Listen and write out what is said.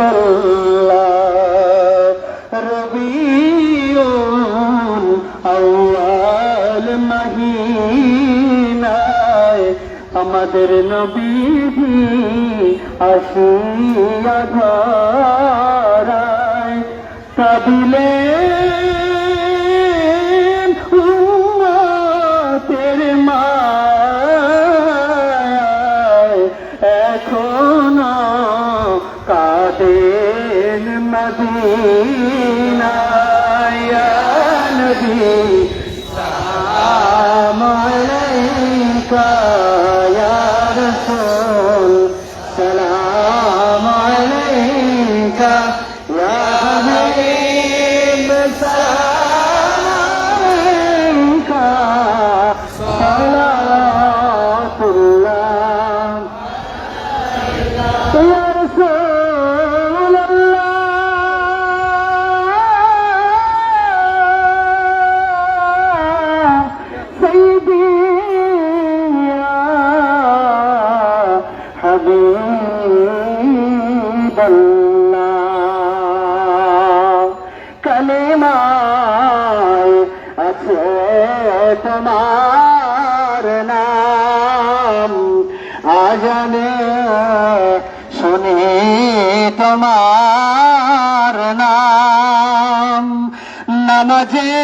الله ربيع أول মহিনায় আমাদের নবীজি আসিয়া ধরায় কাবিলে কাদের মদিনা নবী সালাম আলাইকা ইয়া রাসূল সালাম আলাইকা ইয়া হাবিব বন্যা। কালেমায় আছে তোমার নাম। আজানে শুনে তোমার নাম। নামাজে